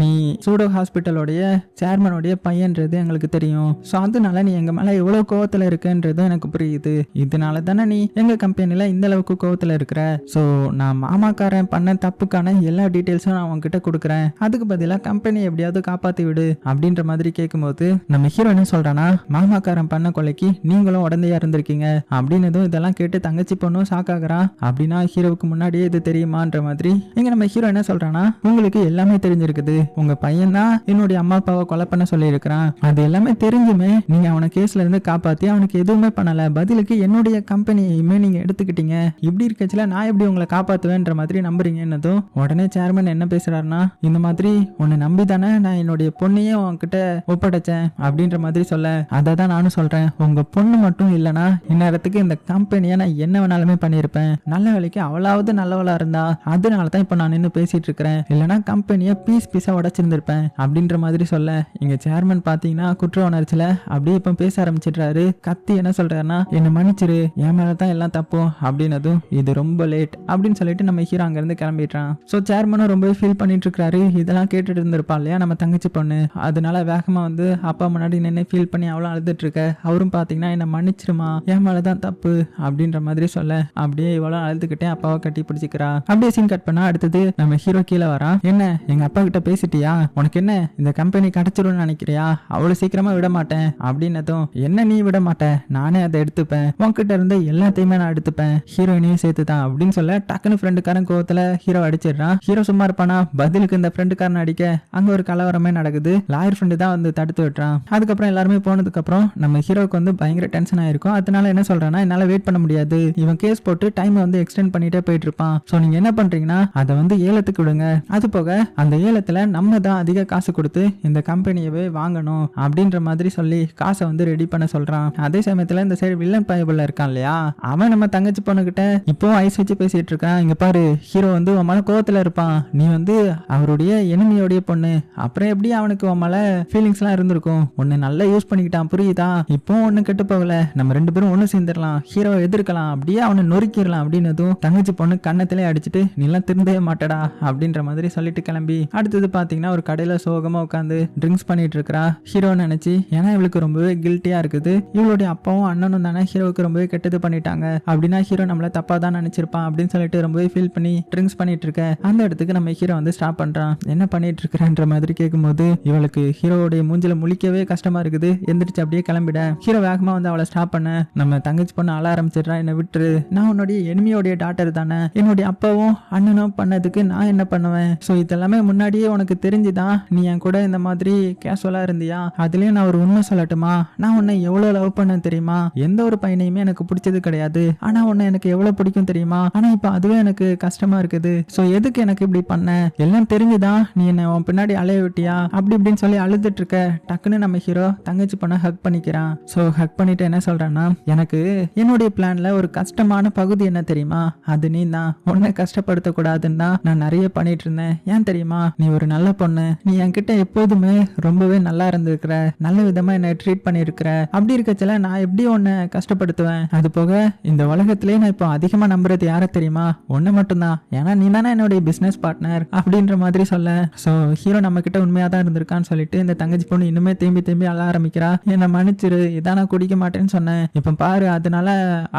நீ சூடோ ஹாஸ்பிட்டலோடைய சேர்மனுடைய பையன்றது எங்களுக்கு தெரியும். ஸோ அதனால நீ எங்க மேல எவ்வளவு கோவத்துல இருக்குன்றதும் எனக்கு புரியுது. இதனால தானே நீ எங்க கம்பெனில இந்த அளவுக்கு கோவத்துல இருக்கிற? ஸோ நான் மாமாக்காரன் பண்ண தப்புக்கான எல்லா டீட்டெயில்ஸும் நான் உங்ககிட்ட கொடுக்குறேன். அதுக்கு பதிலாக கம்பெனி எப்படியாவது காப்பாத்தி விடு அப்படின்ற மாதிரி கேட்கும்போது நம்ம ஹீரோ என்ன சொல்றானா மாமாக்காரன் பண்ண கொலைக்கு நீங்களும் உடந்தையா இருந்திருக்கீங்க. அப்படின்னதும் இதெல்லாம் கேட்டு தங்கச்சி பொண்ணும் ஷாக்காகிறான் அப்படின்னா ஹீரோவுக்கு முன்னாடியே இது தெரியுமான்ற மாதிரி இங்க நம்ம ஹீரோ என்ன சொல்றானா உங்களுக்கு எல்லாமே தெரிஞ்சிருக்குது. உங்க பையன் தான் என்னுடைய அம்மா அப்பாவை கொலை பண்ண சொல்லியிருக்கிறான். அது எல்லாமே தெரிஞ்சுமே நீங்க அவனை கேஸ்ல இருந்து காப்பாத்தி அவனுக்கு எதுவுமே பண்ணல. பதிலுக்கு என்னுடைய கம்பெனியுமே நீங்க எடுத்துக்கிட்டீங்க. இப்படி இருக்கச்சுல நான் எப்படி உங்களை காப்பாத்துவேன்ற மாதிரி நம்புறீங்க என்னதும்? உடனே சேர்மன் என்ன பேசுறாருன்னா இந்த மாதிரி உன்னை நம்பி தானே நான் என்னுடைய பொண்ணையே உன்கிட்ட ஒப்படைச்சேன். அப்படின்ற மாதிரி சொல்ல அதை தான் நானும் சொல்றேன். உங்க பொண்ணு மட்டும் இல்லைன்னா இந்நேரத்துக்கு இந்த கம்பெனியை நான் என்ன வேணாலுமே பண்ணியிருப்பேன். நல்ல வேலைக்கு அவளாவது நல்லவளா இருந்தா அதனால தான் இப்போ நான் நின்று பேசிட்டு இருக்கிறேன் இல்லைனா கம்பெனியை பீஸ் பீஸா உடைச்சிருந்திருப்பேன். அப்படின்ற மாதிரி சொல்ல இங்க சேர்மன் பாத்தீங்கன்னா குற்ற உணர்ச்சியில அப்படியே இப்போ பேச ஆரம்பிச்சிடுறாரு. கத்தி என்ன சொல்றாருன்னா என்னை மன்னிச்சிரு என் மேலே தான் எல்லாம் தப்பும் அப்படின்னதும் இது ரொம்ப லேட் அப்படின்னு சொல்லிட்டு நம்ம ஹீரோ அங்கிருந்து கிளம்பிடுறான். ஸோ சேர்மனும் ரொம்பவே ஃபீல் பண்ணிட்டு இருக்காரு இதெல்லாம் கேட்டுட்டு இருந்திருப்பா இல்லையா நம்ம தங்கச்சி பொண்ணு? அதனால வேகமா வந்து அப்பா முன்னாடி நின்று ஃபீல் பண்ணி அவ்வளோ அழுதுட்டு இருக்க அவரும் பாத்தீங்கன்னா என்ன மன்னிச்சிருமா என் மேலே தான் தப்பு அப்படின்ற மாதிரி சொல்ல அப்படியே இவ்வளோ அழுதுகிட்டே அப்பாவை கட்டி பிடிச்சிக்கிறா. அப்படியே சீன் கட் பண்ணா அடுத்தது நம்ம ஹீரோ கீழே வரான் என்ன எங்க அப்பா கிட்ட பேசிட்டியா? உனக்கு என்ன இந்த கம்பெனி கிடைச்சிடும் நினைக்கிறியா? அவ்வளவு சீக்கிரமா விட மாட்டேன். அப்படின்னதும் என்ன நீ விட மாட்டேன் நானே அதை எடுத்துப்பேன். உன்கிட்ட இருந்த எல்லாத்தையுமே நான் எடுத்துப்பேன். ஹீரோயினையும் சேர்த்து தான் அப்படின்னு சொல்ல டக்குனு ஃப்ரெண்டுக்காரன் கோவத்துல ஹீரோ அடிச்சிடுறான் ஹீரோ சும்மா இருப்பானா? பதிலுக்கு இந்த ஃப்ரெண்டுக்காரன் அடிக்க அங்க ஒரு கலவரமே நடக்குது. லாயர் ஃப்ரெண்டு தான் வந்து தடுத்து விட்டுறான். அதுக்கப்புறம் எல்லாருமே போனதுக்கு அப்புறம் நம்ம ஹீரோக்கு வந்து பயங்கர டென்ஷன் ஆயிருக்கும். அதனால என்ன சொல்றான்னா என்னால வெயிட் பண்ண முடியாது. இவன் கேஸ் போட்டு டைம் வந்து எக்ஸ்டெண்ட் பண்ணிட்டே போயிட்டு இருப்பான். ஸோ நீங்க என்ன பண்றீங்கன்னா அதை வந்து ஏலத்துக்கு விடுங்க. அது போக அந்த ஏலத்துல நம்ம தான் அதிக காசு கொடுத்து இந்த கம்பெனியவே வாங்கணும் அப்படின்ற மாதிரி சொல்லி காசை வந்து ரெடி பண்ண சொல்றான். அதே சமயத்துல இந்த சைடு வில்லன் பயபுள்ள இருக்கான் இல்லையா? அவன் நம்ம தங்கச்சி பொண்ணுகிட்ட இப்போ ஐஸ் வச்சு பேசிட்டு இருக்கான். இங்க பாரு ஹீரோ வந்து உன் மேல கோவத்துல இருப்பான். நீ வந்து அவருடைய எனிமியோடைய பொண்ணு. அப்புறம் எப்படி அவனுக்கு உன் மேல ஃபீலிங்ஸ் எல்லாம் இருந்திருக்கும்? உன்னை நல்லா யூஸ் பண்ணிக்கிட்டான். புரியுதா? இப்போ ஒன்னும் கெட்டு போகல. நம்ம ரெண்டு பேரும் ஒன்னு சேர்ந்துடலாம். ஹீரோ எதிர்க்கலாம். அப்படியே அவனை நொறுக்கிடலாம். அப்படின்னதும் தங்கச்சி பொண்ணு கண்ணத்திலே அடிச்சுட்டு நீலாம் திருந்தவே மாட்டடா அப்படின்ற மாதிரி சொல்லிட்டு கிளம்பி அடுத்தது பாத்தீங்கன்னா ஒரு கடையில சோகமா உட்காந்து ட்ரிங்க்ஸ் பண்ணிட்டு இருக்கிறா ஹீரோ நினைச்சு ஏன்னா இவளுக்கு ரொம்பவே கில்ட்டியா இருக்குது. இவளுடைய அப்பாவும் அண்ணனும் தானே ஹீரோவுக்கு ரொம்பவே கெட்டது பண்ணிட்டாங்க. அப்படின்னா ஹீரோ நம்மள தப்பா தான் நினைச்சிருப்பான் அப்படின்னு சொல்லிட்டு ரொம்பவே ஃபீல் பண்ணி ட்ரிங்க்ஸ் பண்ணிட்டு இருக்க அந்த இடத்துக்கு நம்ம ஹீரோ வந்து ஸ்டாப் பண்றான். என்ன பண்ணிட்டு இருக்கிறன்ற மாதிரி கேட்கும்போது இவளுக்கு ஹீரோவுடைய மூஞ்சில முழிக்கவே கஷ்டமா இருக்குது. எந்திரிச்சு அப்படியே கிளம்பிட. ஹீரோ வேகமா வந்து அவளை ஸ்டாப் பண்ண. நம்ம தங்கச்சி பொண்ணு அழ ஆரம்பிச்சிடுறான் என்ன விட்டுரு. நான் உன்னுடைய எனிமியோடைய டாட்டர் தானே. என்னுடைய அப்பாவும் அண்ணனும் பண்ணதுக்கு நான் என்ன பண்ணுவேன்? ஸோ இதெல்லாமே முன்னாடியே உனக்கு தெரிஞ்சுதான் நீ என் கூட இந்த மாதிரி கேஷுவலாக இருந்தியா? அதுலேயும் நான் ஒரு உண்மை சொல்லட்டுமா? நான் உன்னை எவ்வளோ லவ் பண்ண தெரியுமா? எந்த ஒரு பையனையுமே எனக்கு பிடிச்சது கிடையாது. ஆனால் உன்னை எனக்கு எவ்வளோ பிடிக்கும் தெரியுமா? ஆனால் இப்போ அதுவே எனக்கு கஷ்டமா இருக்குது. ஸோ எதுக்கு எனக்கு இப்படி பண்ண? எல்லாம் தெரிஞ்சுதான் நீ என்ன உன் பின்னாடி அலைய விட்டியா? அப்படி இப்படின்னு சொல்லி அழுதுட்டு இருக்க. டக்குன்னு நம்ம ஹீரோ தங்கச்சி பண்ண ஹக் பண்ணிக்கிறான். ஸோ ஹக் பண்ணிட்டு என்ன சொல்கிறேன்னா எனக்கு என்னுடைய பிளானில் ஒரு கஷ்டமான பகுதி என்ன தெரியுமா? அது நீ தான் உன்னை கஷ்டப்படுத்தக்கூடாதுன்னு தான் நான் நிறைய பண்ணிட்டு இருந்தேன் ஏன் தெரியுமா? நீ ஒரு நல்ல பொண்ணு. நீ என்கிட்ட எப்போதுமே ரொம்பவே நல்லா இருந்திருக்கிற. நல்ல விதமா என்னை ட்ரீட் பண்ணியிருக்கிற. அப்படி இருக்கச்சல நான் எப்படி உன்னை கஷ்டப்படுத்துவேன்? அது போக இந்த உலகத்திலே நான் இப்போ அதிகமா நம்புறது யாரை தெரியுமா? ஒன்னு மட்டும்தான். ஏன்னா நீ தானே என்னுடைய பிசினஸ் பார்ட்னர் அப்படின்ற மாதிரி சொல்ல. ஸோ ஹீரோ நம்ம கிட்ட உண்மையா தான் இருந்திருக்கான்னு சொல்லிட்டு இந்த தங்கச்சி பொண்ணு இன்னுமே திரும்பி திரும்பி அழ ஆரம்பிக்கிறா. என்னை மன்னிச்சிரு இதான் நான் குடிக்க மாட்டேன்னு சொன்னேன். இப்போ பாரு அதனால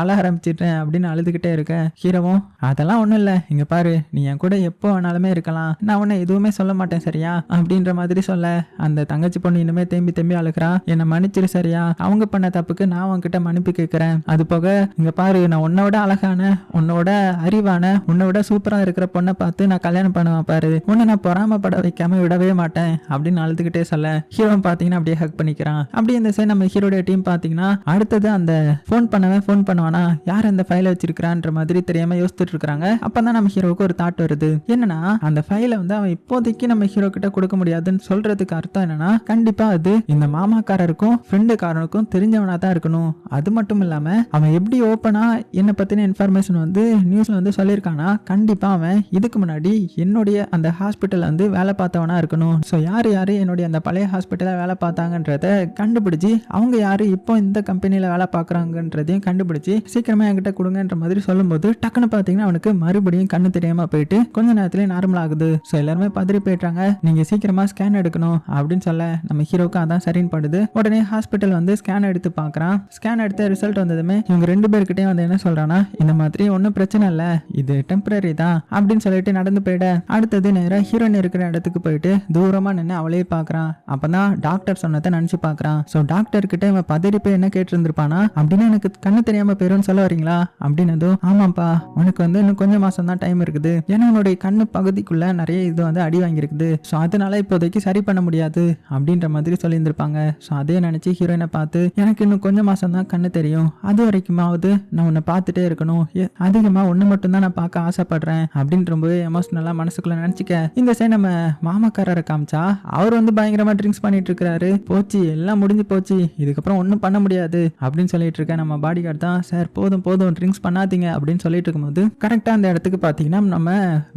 அழ ஆரம்பிச்சிட்டேன் அப்படின்னு அழுதுகிட்டே இருக்க. ஹீரோவும் அதெல்லாம் ஒன்றும் இல்லை. இங்கே பாரு நீ என் கூட எப்போ வேணாலுமே இருக்கலாம். நான் உன்னை எதுவுமே சொல்ல மாட்டேன் சரியா? அப்படின்ற மாதிரி சொல்ல. அந்த தங்கச்சி பொண்ணு இனிமே தேம்பி தேம்பி அழுக்கிறா என்னை மன்னிச்சிரு சரியா? அவங்க பண்ண தப்புக்கு நான் உன்கிட்ட மன்னிப்பு கேட்குறேன் அது போக இங்கே பாரு நான் உன்னோட அழகான உன்னோட அறிவான உன்னோட சூப்பராக இருக்கிற பொண்ணை பார்த்து நான் கல்யாணம் பண்ணுவேன் பாரு. உன்னை நான் பொறாமப்பட வைக்காம விடவே மாட்டேன் அப்படின்னு அழுதுகிட்டே சொல்ல. ஹீரோ பார்த்தீங்கன்னா அப்படியே ஹக் பண்ணிக்கிறான். அப்படியே இந்த சைடு நம்ம ஹீரோடைய டீம் பார்த்தீங்கன்னா அடுத்தது அந்த ஃபோன் பண்ணவன் ஃபோன் பண்ணுவானா? யார் அந்த ஃபைலை வச்சிருக்கிறான்ற மாதிரி தெரியாமல் யோசிச்சுட்டு இருக்காங்க அப்பதான் நம்ம ஹீரோவுக்கு ஒரு தாட் வருது. என்னன்னா அந்த ஃபைலை வந்து அவன் இப்போதைக்கு நம்ம ஹீரோ கிட்ட கொடுக்க முடியாதுன்னு சொல்றதுக்கு அர்த்தம் என்னன்னா கண்டிப்பா அது இந்த மாமாக்காரருக்கும் ஃப்ரெண்டுக்காரனுக்கும் தெரிஞ்சவனா தான் இருக்கணும். அது மட்டும் இல்லாம அவன் எப்படி ஓப்பனா என்னை பத்தின இன்ஃபர்மேஷன் வந்து நியூஸ்ல வந்து சொல்லியிருக்கானா கண்டிப்பா அவன் இதுக்கு முன்னாடி என்னுடைய அந்த ஹாஸ்பிட்டல் வந்து வேலை பார்த்தவனா இருக்கணும். ஸோ யார் யார் என்னுடைய அந்த பழைய ஹாஸ்பிட்டலில் வேலை பார்த்தாங்கன்றத கண்டுபிடிச்சி அவங்க யார் இப்போ இந்த கம்பெனியில் வேலை பார்க்குறாங்கன்றதையும் கண்டுபிடிச்சி சீக்கிரமாக என்கிட்ட கொடுங்கன்ற மாதிரி சொல்லும்போது டக்குன்னு பார்த்தீங்கன்னா அவனுக்கு மறுபடியும் கண்ணு தெரியாம போயிட்டு கொஞ்ச நேரத்திலே நார்மல் ஆகுது. ஸோ எல்லாருமே பதறி போயிட்டாங்க நீங்க சீக்கிரமா ஸ்கேன் எடுக்கணும் அப்படின்னு சொல்ல நம்ம ஹீரோக்கு அதான் சரின்னு படுது. உடனே ஹாஸ்பிட்டல் வந்து ஸ்கேன் எடுத்து பார்க்கறான். ஸ்கேன் எடுத்த ரிசல்ட் வந்ததுமே இவங்க ரெண்டு பேர்கிட்டயும் வந்து என்ன சொல்றான்னா இந்த மாதிரி ஒன்றும் பிரச்சனை இல்லை. இது டெம்பரரி தான். அப்படின்னு சொல்லிட்டு நடந்து போயிட. அடுத்தது நேராக ஹீரோயின் இருக்கிற இடத்துக்கு போயிட்டு தூரமா நின்று அவளே பார்க்கறான். அப்பதான் டாக்டர் சொன்னதை நினைச்சு பார்க்கறான். ஸோ டாக்டர் கிட்ட இவன் பதறி போய் என்ன கேட்டிருந்திருப்பானா அப்படின்னு எனக்கு கண்ணு தெரியாம போயிரும்னு சொல்ல வரீங்களா அப்படின்னு ஆமாப்பா உனக்கு வந்து இன்னும் கொஞ்சம் மாசம் தான் டைம் இருக்குது. ஏன்னா உன்னுடைய கண்ணு பகுதிக்குள்ள நிறைய இது வந்து அடி வாங்கியிருக்குது. ஸோ அதனால இப்போதைக்கு சரி பண்ண முடியாது அப்படின்ற மாதிரி சொல்லியிருந்திருப்பாங்க. ஸோ அதே நினைச்சு ஹீரோயினை பார்த்து எனக்கு இன்னும் கொஞ்சம் மாசம் தான் கண்ணு தெரியும். அது வரைக்குமாவது நான் உன்னை பார்த்துட்டே இருக்கணும். எ- ஒன்று மட்டும்தான் நான் பார்க்க ஆசைப்படுறேன். அப்படின்னு ரொம்பவே எமோஷனலாக மனசுக்குள்ள நினச்சிக்க இந்த சைடு நம்ம மாமாக்காரரை காமிச்சா அவர் வந்து பயங்கரமாக ட்ரிங்க்ஸ் பண்ணிட்டு இருக்கிறாரு போச்சு எல்லாம் முடிஞ்சு போச்சு. இதுக்கப்புறம் ஒன்றும் பண்ண முடியாது. அப்படின்னு சொல்லிட்டு இருக்க நம்ம பாடி கார்டு தான் சார் போதும் போதும். ட்ரிங்க்ஸ் பண்ணாதீங்க. அப்படின்னு சொல்லிட்டு இருக்கும்போது கரெக்டாக அந்த இடத்துக்கு பார்த்தீங்கன்னா நம்ம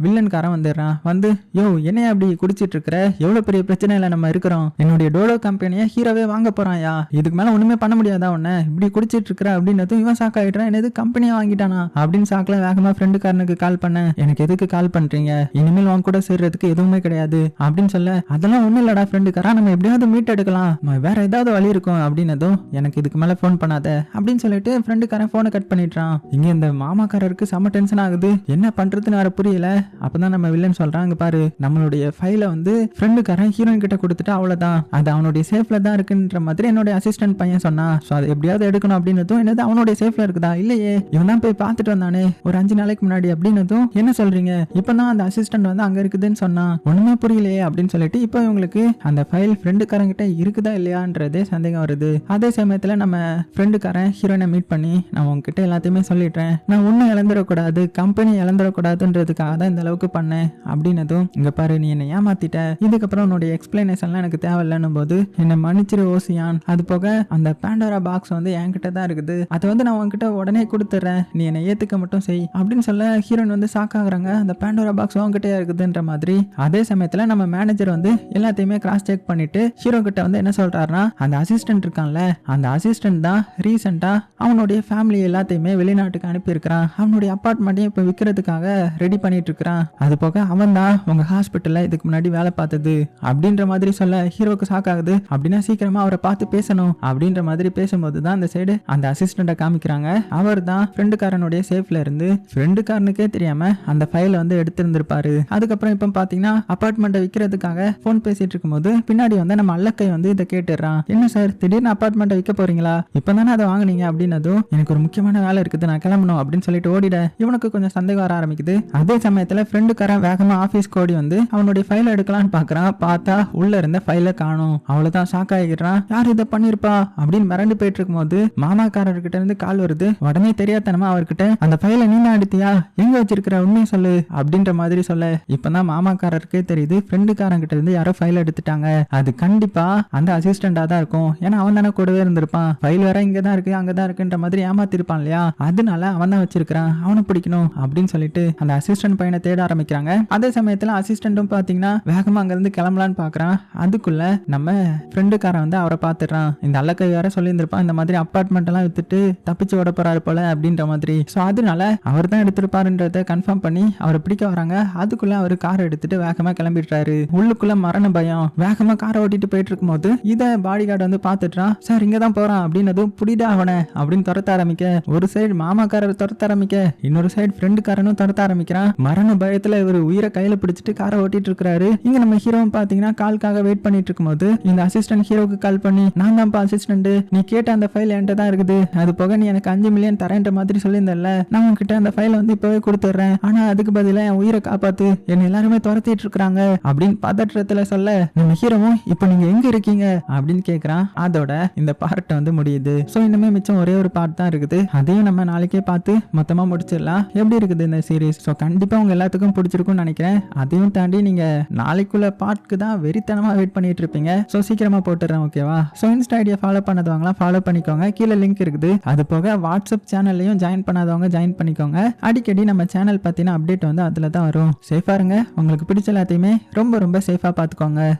வில்லன்காரன் வந்துடுறான். வந்து யோ என்னையா அப்படி குடிச்சிட்டு இருக்கிற எவ்வளோ பெரிய பிரச்சனையில் நம்ம இருக்கிறோம். என்னுடைய டோலோ கம்பெனியை ஹீரோவே வாங்க போகிறான்யா இதுக்கு மேலே ஒன்றுமே பண்ண முடியாதா உன்னை? இப்படி குடிச்சிட்டு இருக்கிற அப்படின்னதும் இவன் சாக் ஆகிட்டான் என்னது கம்பெனியை வாங்கிட்டானா? அப்படின்னு சாக்கில் வேகமாக ஃப்ரெண்டுக்காரனுக்கு கால் பண்ண. எனக்கு எதுக்கு கால் பண்ணுறீங்க இனிமேல் உன் கூட சேர்றதுக்கு எதுவுமே கிடையாது. அப்படின்னு சொல்ல அதெல்லாம் ஒன்றும் இல்லடா ஃப்ரெண்டுக்காரா நம்ம எப்படியாவது மீட் எடுக்கலாம். வேற ஏதாவது வழி இருக்கும். அப்படின்னதும் எனக்கு இதுக்கு மேலே ஃபோன் பண்ணாத. அப்படின்னு சொல்லிட்டு ஃப்ரெண்டுக்காரன் ஃபோனை கட் பண்ணிட்டான் இங்கே இந்த மாமாக்காரருக்கு செம டென்ஷன் ஆகுது என்ன பண்றதுன்னு வேற புரியல. அப்பதான் நம்ம வில்லன் சொல்றான் அங்க பாரு நம்மளுடைய ஃபைல வந்து ஃப்ரெண்டுக்காரன் ஹீரோயின் கிட்ட கொடுத்துட்டு அவ்வளவுதான். அது அவனுடைய சேஃப்ல தான் இருக்குன்ற மாதிரி என்னுடைய அசிஸ்டன்ட் பையன் சொன்னான். ஸோ அதை எப்படியாவது எடுக்கணும் அப்படின்னதும் என்னது அவனுடைய சேஃப்ல இருக்குதா? இல்லையே. இவன் தான் போய் பார்த்துட்டு வந்தானே. ஒரு அஞ்சு நாளைக்கு முன்னாடி அப்படின்னதும் என்ன சொல்றீங்க? இப்பதான் அந்த அசிஸ்டன்ட் வந்து அங்க இருக்குதுன்னு சொன்னான். ஒண்ணுமே புரியலையே அப்படின்னு சொல்லிட்டு இப்போ இவங்களுக்கு அந்த ஃபைல் ஃப்ரெண்டுக்காரங்கிட்ட இருக்குதா இல்லையான்றதே சந்தேகம் வருது. அதே சமயத்துல நம்ம ஃப்ரெண்டுக்காரன் ஹீரோயினை மீட் பண்ணி நான் உங்ககிட்ட எல்லாத்தையுமே சொல்லிடுறேன். நான் ஒன்றும் இழந்துடக்கூடாது. கம்பெனி இழந்துடக்கூடாதுன்றதுக்காக தான் இந்த அளவுக்கு பண்ணேன் அப்படின்னதும் இங்க பாரு நீ என்னை ஏமாத்திட்ட. இதுக்கப்புறம் உன்னுடைய எக்ஸ்பிளனேஷன்லாம் எனக்கு தேவையில்லைன்னும் போது என்னை மன்னிச்சிரு ஓசியான். அது போக அந்த பேண்டோரா பாக்ஸ் வந்து என்கிட்ட தான் இருக்குது. அதை வந்து நான் உன்கிட்ட உடனே கொடுத்துட்றேன். நீ என்னை ஏத்துக்க மட்டும் செய். அப்படின்னு சொல்ல ஹீரோயின் வந்து ஷாக் ஆகுறாங்க. அந்த பேண்டோரா பாக்ஸ் உன்கிட்டயே இருக்குதுன்ற மாதிரி. அதே சமயத்துல நம்ம மேனேஜர் வந்து எல்லாத்தையுமே கிராஸ் செக் பண்ணிட்டு ஹீரோ கிட்ட வந்து என்ன சொல்றாருன்னா அந்த அசிஸ்டன்ட் இருக்கான்ல அந்த அசிஸ்டன்ட் தான் ரீசெண்டா அவனுடைய ஃபேமிலி எல்லாத்தையுமே வெளிநாட்டுக்கு அனுப்பியிருக்கிறான். அவனுடைய அப்பார்ட்மெண்ட்டையும் இப்போ விற்கிறதுக்காக ரெடி பண்ணிட்டு இருக்கிறான் அது போக அவன் தான் உங்க ஹாஸ்பிட்டல்ல இதுக்கு முன்னாடி வேலை பார்த்தது. அப்படின்ற மாதிரி சொல்ல ஹீரோக்கு ஷாக் ஆகுது. அப்படின்னா சீக்கிரமா அவரை பார்த்து பேசணும். அப்படின்ற மாதிரி பேசும்போது தான் அந்த சைடு அந்த அசிஸ்டண்ட்டை காமிக்கிறாங்க. அவர் தான் ஃப்ரெண்டுக்காரனுடைய சேஃப்ல இருந்து ஃப்ரெண்டுக்காரனுக்கே தெரியாம அந்த ஃபைலை வந்து எடுத்திருந்திருப்பாரு. அதுக்கப்புறம் இப்போ பாத்தீங்கன்னா அப்பார்ட்மெண்ட்டை விற்கிறதுக்காக ஃபோன் பேசிட்டு இருக்கும்போது பின்னாடி வந்து நம்ம அல்லக்கை வந்து இதை கேட்டுடுறான். என்ன சார் திடீர்னு அப்பார்ட்மெண்ட்டை விற்க போறீங்களா? இப்போ தானே அதை வாங்குனீங்க? அப்படின்னதும் எனக்கு ஒரு முக்கியமான வேலை இருக்குது. நான் கிளம்பணும். அப்படின்னு சொல்லிட்டு ஓடிட. இவனுக்கு கொஞ்சம் சந்தேகம் வர ஆரம்பிக்குது. அதே சமயத்துல ஃப்ரெண்டுக்காரன் வேகமா ஆஃபீஸ் கோடி வந்து அவனுடைய ஃபைலை எடுக்கலாம்னு பாக்குறான். பார்த்தா உள்ள இருந்த ஃபைலை காணும். அவ்வளவுதான் ஷாக் ஆகிடுறான். யார் இதை பண்ணிருப்பா அப்படின்னு மிரண்டு போயிட்டு இருக்கும்போது மாமாக்காரர்கிட்ட இருந்து கால் வருது. உடனே தெரியாதனமா அவர்கிட்ட அந்த ஃபைலை நீ தான் எடுத்தியா? எங்க வச்சிருக்கிற? உண்மையை சொல்லு. அப்படின்ற மாதிரி சொல்ல. இப்பதான் மாமாக்காரருக்கே தெரியுது ஃப்ரெண்டுக்காரன் கிட்ட இருந்து யாரோ ஃபைல் எடுத்துட்டாங்க. அது கண்டிப்பா அந்த அசிஸ்டண்டா தான் இருக்கும். ஏன்னா அவன் தானே கூடவே இருந்திருப்பான். ஃபைல் வேற இங்க தான் இருக்கு அங்க தான் இருக்குன்ற மாதிரி ஏமாத்திருப்பான் இல்லையா? அதனால அவன் தான் வச்சிருக்கிறான். அவனை கண்டுபிடிக்கணும் அப்படின்னு சொல்லிட்டு அந்த அசிஸ்டன்ட் பையனை தேட ஆரம்பிக்கிறாங்க. அதே சமயத்துல அசிஸ்டன்ட்டும் பாத்தீங்கன்னா வேகமா அங்க இருந்து கிளம்பலான்னு பாக்குறான். அதுக்குள்ள நம்ம ஃப்ரெண்டுக்காரன் வந்து அவரை பாத்துறான் இந்த அல்லக்கை வேற சொல்லியிருந்திருப்பான். இந்த மாதிரி அப்பார்ட்மெண்ட் எல்லாம் வித்துட்டு தப்பிச்சு ஓட போறாரு போல அப்படின்ற மாதிரி. சோ அதனால அவர் தான் எடுத்திருப்பாருன்றத கன்ஃபார்ம் பண்ணி அவரை பிடிக்க வராங்க. அதுக்குள்ள அவர் கார் எடுத்துட்டு வேகமா கிளம்பிடுறாரு. உள்ளுக்குள்ள மரண பயம். வேகமா காரை ஓட்டிட்டு போயிட்டு இருக்கும்போது இத பாடி கார்டு வந்து பாத்துட்டான் சார் இங்க தான் போறான். அப்படின்னதும் புடிடா அவனை அப்படின்னு துரத்த ஆரம்பிக்க ஒரு சைடு மாமாக்காரர் துரத்த ஆரம்பிக்க இன்னொரு சைடு ஃப்ரெண்டுக்காரனும் துரத்த ஆரம்பிக்கிறான். மரண பயத்துல இவர் உயிரை கையில பிடிச்சிட்டு காரை ஓட்டிட்டு இருக்காரு இங்க நம்ம ஹீரோவும் பாத்தீங்கன்னா கால்க்காக வெயிட் பண்ணிட்டு இருக்கும்போது இந்த அசிஸ்டன்ட் ஹீரோக்கு கால் பண்ணி நான் தான்ப்பா அசிஸ்டன்ட் நீ கேட்ட அந்த ஃபைல் என்கிட்ட தான் இருக்குது. அது போக நீ எனக்கு அஞ்சு மில்லியன் தரேன்ற மாதிரி சொல்லியிருந்தல நான் உங்ககிட்ட அந்த ஃபைலை வந்து இப்பவே கொடுத்துட்றேன். ஆனா அதுக்கு பதிலாக என் உயிரை காப்பாத்து. என்ன எல்லாருமே துரத்திட்டு இருக்காங்க அப்படின்னு பதற்றத்துல சொல்ல நம்ம ஹீரோவும் இப்போ நீங்க எங்க இருக்கீங்க? அப்படின்னு கேக்குறான். அதோட இந்த பார்ட் வந்து முடியுது. சோ இனிமே மிச்சம் ஒரே ஒரு பார்ட் தான் இருக்குது. அதையும் நம்ம நாளைக்கே பார்த்து மொத்தமா முடிச்சிடலாம். எப்படி இருக்குது இந்த சீரிஸ் ஸோ கண்டிப்பாக உங்கள் எல்லாத்துக்கும் பிடிச்சிருக்கும்னு நினைக்கிறேன். அதையும் தாண்டி நீங்கள் நாளைக்குள்ள பாட்டுக்கு தான் வெறித்தனமாக வெயிட் பண்ணிட்டு இருப்பீங்க. ஸோ சீக்கிரமாக போட்டுறேன் ஓகேவா ஸோ இன்ஸ்டா ஐடியா ஃபாலோ பண்ணதவங்களாம் ஃபாலோ பண்ணிக்கோங்க. கீழே லிங்க் இருக்குது. அது போக வாட்ஸ்அப் சேனல்லையும் ஜாயின் பண்ணாதவங்க ஜாயின் பண்ணிக்கோங்க. அடிக்கடி நம்ம சேனல் பார்த்தீங்கன்னா அப்டேட் வந்து அதில் தான் வரும் சேஃபாக இருங்க உங்களுக்கு பிடிச்ச எல்லாத்தையுமே ரொம்ப ரொம்ப சேஃபாக பார்த்துக்கோங்க.